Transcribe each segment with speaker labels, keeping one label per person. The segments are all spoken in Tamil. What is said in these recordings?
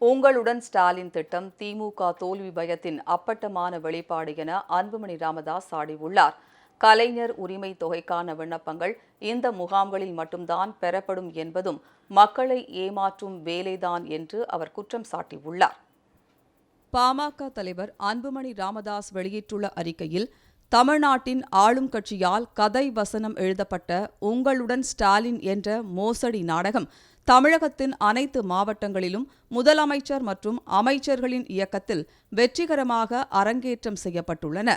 Speaker 1: உங்களுடன் ஸ்டாலின் திட்டம் திமுக தோல்வி பயத்தின் அப்பட்டமான வெளிப்பாடு என அன்புமணி ராமதாஸ் சாடியுள்ளார் கலைஞர் உரிமை தொகைக்கான விண்ணப்பங்கள் இந்த முகாம்களில் மட்டும்தான் பெறப்படும் என்பதும் மக்களை ஏமாற்றும் வேலைதான் என்று அவர் குற்றம் சாட்டியுள்ளார். பாமக தலைவர் அன்புமணி ராமதாஸ் வெளியிட்டுள்ள அறிக்கையில் தமிழ்நாட்டின் ஆளும் கட்சியால் கதை வசனம் எழுதப்பட்ட உங்களுடன் ஸ்டாலின் என்ற மோசடி நாடகம் தமிழகத்தின் அனைத்து மாவட்டங்களிலும் முதலமைச்சர் மற்றும் அமைச்சர்களின் இயக்கத்தில் வெற்றிகரமாக அரங்கேற்றம் செய்யப்பட்டுள்ளன.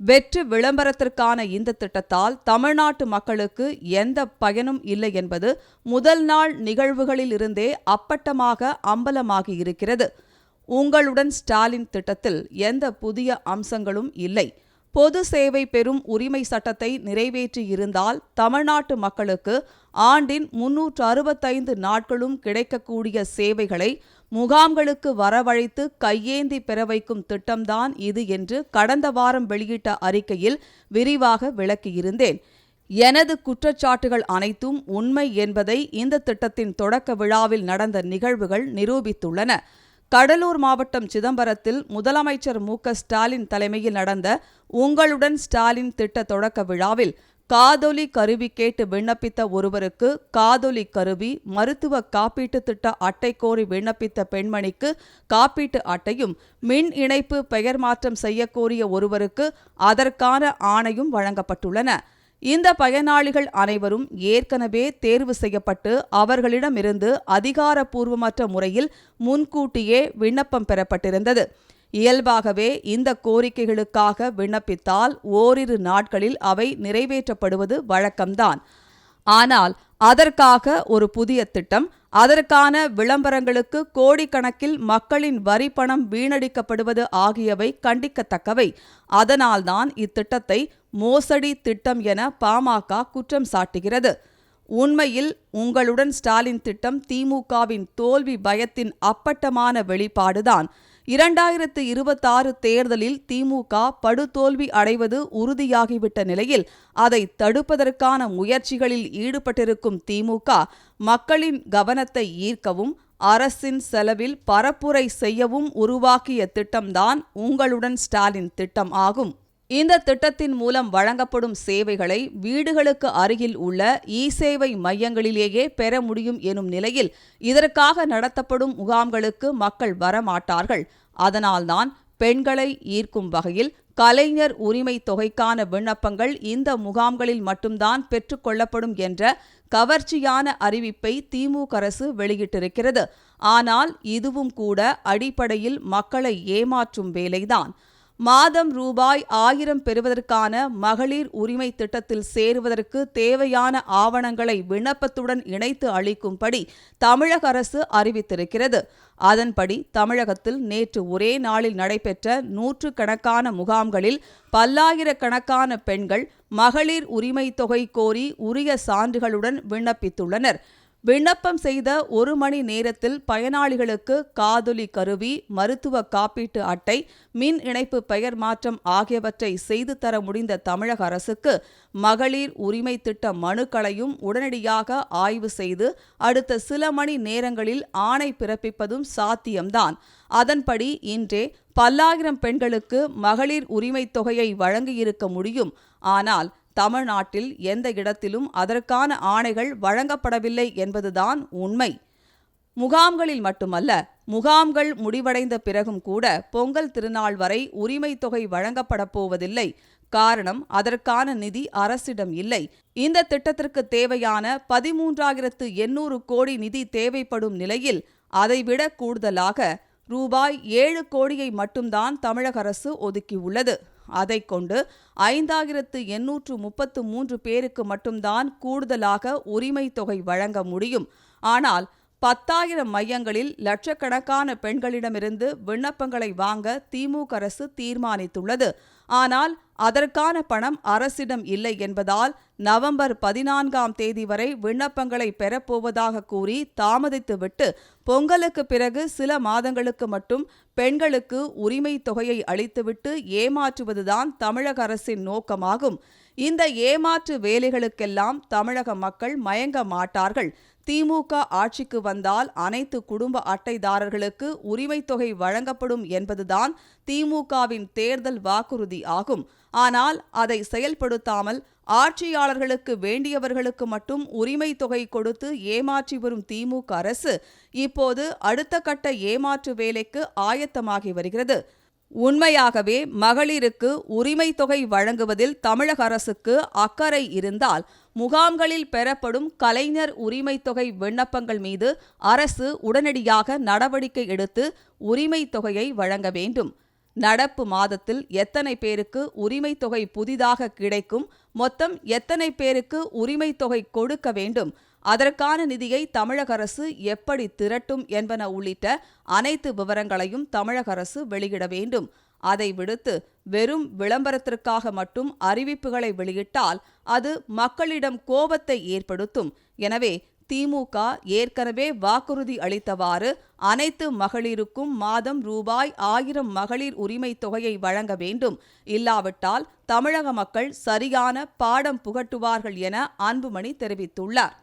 Speaker 1: வெற்றி விளம்பரத்திற்கான இந்த திட்டத்தால் தமிழ்நாட்டு மக்களுக்கு எந்த பயனும் இல்லை என்பது முதல் நாள் நிகழ்வுகளில் இருந்தே அப்பட்டமாக அம்பலமாகி இருக்கிறது. உங்களுடன் ஸ்டாலின் திட்டத்தில் எந்த புதிய அம்சங்களும் இல்லை. பொது சேவை பெறும் உரிமை சட்டத்தை நிறைவேற்றியிருந்தால் தமிழ்நாட்டு மக்களுக்கு ஆண்டின் முன்னூற்று அறுபத்தைந்து நாட்களும் கிடைக்கக்கூடிய சேவைகளை முகாம்களுக்கு வரவழைத்து கையேந்தி பெற வைக்கும் திட்டம்தான் இது என்று கடந்த வாரம் வெளியிட்ட அறிக்கையில் விரிவாக விளக்கியிருந்தேன். எனது குற்றச்சாட்டுகள் அனைத்தும் உண்மை என்பதை இந்த திட்டத்தின் தொடக்க விழாவில் நடந்த நிகழ்வுகள் நிரூபித்துள்ளன. கடலூர் மாவட்டம் சிதம்பரத்தில் முதலமைச்சர் மு ஸ்டாலின் தலைமையில் நடந்த உங்களுடன் ஸ்டாலின் திட்ட தொடக்க விழாவில் காதொலி கருவி கேட்டு விண்ணப்பித்த ஒருவருக்கு காதொலி கருவி மருத்துவ காப்பீட்டு திட்ட அட்டை கோரி விண்ணப்பித்த பெண்மணிக்கு காப்பீட்டு அட்டையும் மின் இணைப்பு பெயர் மாற்றம் செய்யக்கோரிய ஒருவருக்கு அதற்கான ஆணையும் வழங்கப்பட்டுள்ளன. இந்த பயனாளிகள் அனைவரும் ஏற்கனவே தேர்வு செய்யப்பட்டு அவர்களிடமிருந்து அதிகாரப்பூர்வமற்ற முறையில் முன்கூட்டியே விண்ணப்பம் பெறப்பட்டிருந்தது. இயல்பாகவே இந்த கோரிக்கைகளுக்காக விண்ணப்பித்தால் ஓரிரு நாட்களில் அவை நிறைவேற்றப்படுவது வழக்கம்தான். ஆனால் அதற்காக ஒரு புதிய திட்டம். அதற்கான விளம்பரங்களுக்கு கோடிக்கணக்கில் மக்களின் வரி பணம் வீணடிக்கப்படுவது ஆகியவை கண்டிக்கத்தக்கவை. அதனால்தான் இத்திட்டத்தை மோசடி திட்டம் என பாமக குற்றம் சாட்டுகிறது. உண்மையில் உங்களுடன் ஸ்டாலின் திட்டம் திமுகவின் தோல்வி பயத்தின் அப்பட்டமான வெளிப்பாடுதான். இரண்டாயிரத்து இருபத்தாறு தேர்தலில் திமுக படுதோல்வி அடைவது உறுதியாகிவிட்ட நிலையில் அதை தடுப்பதற்கான முயற்சிகளில் ஈடுபட்டிருக்கும் திமுக மக்களின் கவனத்தை ஈர்க்கவும் அரசின் செலவில் பரப்புரை செய்யவும் உருவாக்கிய திட்டம்தான் உங்களுடன் ஸ்டாலின் திட்டம் ஆகும். இந்த திட்டத்தின் மூலம் வழங்கப்படும் சேவைகளை வீடுகளுக்கு அருகில் உள்ள இ சேவை மையங்களிலேயே பெற முடியும் எனும் நிலையில் இதற்காக நடத்தப்படும் முகாம்களுக்கு மக்கள் வரமாட்டார்கள். அதனால்தான் பெண்களை ஈர்க்கும் வகையில் கலைஞர் உரிமை தொகைக்கான விண்ணப்பங்கள் இந்த முகாம்களில் மட்டும்தான் பெற்றுக்கொள்ளப்படும் என்ற கவர்ச்சியான அறிவிப்பை திமுக அரசு வெளியிட்டிருக்கிறது. ஆனால் இதுவும் கூட அடிப்படையில் மக்களை ஏமாற்றும் வேலைதான். மாதம் ரூபாய் ஆயிரம் பெறுவதற்கான மகளிர் உரிமை திட்டத்தில் சேருவதற்கு தேவையான ஆவணங்களை விண்ணப்பத்துடன் இணைத்து அளிக்கும்படி தமிழக அரசு அறிவித்திருக்கிறது. அதன்படி தமிழகத்தில் நேற்று ஒரே நாளில் நடைபெற்ற நூற்று கணக்கான முகாம்களில் பல்லாயிரக்கணக்கான பெண்கள் மகளிர் உரிமை தொகை கோரி உரிய சான்றுகளுடன் விண்ணப்பித்துள்ளனர். விண்ணப்பம் செய்த ஒரு மணி நேரத்தில் பயனாளிகளுக்கு காதொலி கருவி மருத்துவ காப்பீட்டு அட்டை மின் இணைப்பு பெயர் மாற்றம் ஆகியவற்றை செய்து தர முடிந்த தமிழக அரசுக்கு மகளிர் உரிமை திட்ட மனுக்களையும் உடனடியாக ஆய்வு செய்து அடுத்த சில மணி நேரங்களில் ஆணை பிறப்பிப்பதும் சாத்தியம்தான். அதன்படி இன்றே பல்லாயிரம் பெண்களுக்கு மகளிர் உரிமைத் தொகையை வழங்கியிருக்க முடியும். ஆனால் தமிழ்நாட்டில் எந்த இடத்திலும் அதற்கான ஆணைகள் வழங்கப்படவில்லை என்பதுதான் உண்மை. முகாம்களில் மட்டுமல்ல முகாம்கள் முடிவடைந்த பிறகும் கூட பொங்கல் திருநாள் வரை உரிமை தொகை வழங்கப்பட போவதில்லை. காரணம் அதற்கான நிதி அரசிடம் இல்லை. இந்த திட்டத்திற்கு தேவையான பதிமூன்றாயிரத்து எண்ணூறு கோடி நிதி தேவைப்படும் நிலையில் அதைவிட கூடுதலாக ரூபாய் ஏழு கோடியை மட்டும்தான் தமிழக அரசு ஒதுக்கியுள்ளது. அதை கொண்டு ஐந்தாயிரத்து எண்ணூற்று முப்பத்து மூன்று பேருக்கு மட்டும்தான் கூடுதலாக உரிமை தொகை வழங்க முடியும். ஆனால் பத்தாயிரம் மையங்களில் லட்சக்கணக்கான பெண்களிடமிருந்து விண்ணப்பங்களை வாங்க திமுக அரசு தீர்மானித்துள்ளது. ஆனால் அதற்கான பணம் அரசிடம் இல்லை என்பதால் நவம்பர் பதினான்காம் தேதி வரை விண்ணப்பங்களை பெறப்போவதாக கூறி தாமதித்துவிட்டு பொங்கலுக்கு பிறகு சில மாதங்களுக்கு மட்டும் பெண்களுக்கு உரிமை தொகையை அளித்துவிட்டு ஏமாற்றுவதுதான் தமிழக அரசின் நோக்கமாகும். இந்த ஏமாற்று வேலைகளுக்கெல்லாம் தமிழக மக்கள் மயங்க மாட்டார்கள்.
Speaker 2: திமுக ஆட்சிக்கு வந்தால் அனைத்து குடும்ப அட்டைதாரர்களுக்கு உரிமைத் தொகை வழங்கப்படும் என்பதுதான் திமுகவின் தேர்தல் வாக்குறுதி ஆகும். ஆனால் அதை செயல்படுத்தாமல் ஆட்சியாளர்களுக்கு வேண்டியவர்களுக்கு மட்டும் உரிமை தொகை கொடுத்து ஏமாற்றி வரும் திமுக அரசு இப்போது அடுத்த கட்ட ஏமாற்று வேலைக்கு ஆயத்தமாகி வருகிறது. உண்மையாகவே மகளிருக்கு உரிமை தொகை வழங்குவதில் தமிழக அரசுக்கு அக்கறை இருந்தால் முகாம்களில் பெறப்படும் கலைஞர் உரிமை தொகை விண்ணப்பங்கள் மீது அரசு உடனடியாக நடவடிக்கை எடுத்து உரிமை தொகையை வழங்க வேண்டும். நடப்பு மாதத்தில் எத்தனை பேருக்கு உரிமை தொகை புதிதாக கிடைக்கும் மொத்தம் எத்தனை பேருக்கு உரிமை தொகை கொடுக்க வேண்டும் அதற்கான நிதியை தமிழக அரசு எப்படி திரட்டும் என்பன உள்ளிட்ட அனைத்து விவரங்களையும் தமிழக அரசு வெளியிட வேண்டும். அதை விடுத்து வெறும் விளம்பரத்திற்காக மட்டும் அறிவிப்புகளை வெளியிட்டால் அது மக்களிடம் கோபத்தை ஏற்படுத்தும். எனவே திமுக ஏற்கனவே வாக்குறுதி அளித்தவாறு அனைத்து மகளிருக்கும் மாதம் ரூபாய் ஆயிரம் மகளிர் உரிமை தொகையை வழங்க வேண்டும். இல்லாவிட்டால் தமிழக மக்கள் சரியான பாடம் புகட்டுவார்கள் என அன்புமணி தெரிவித்துள்ளார்.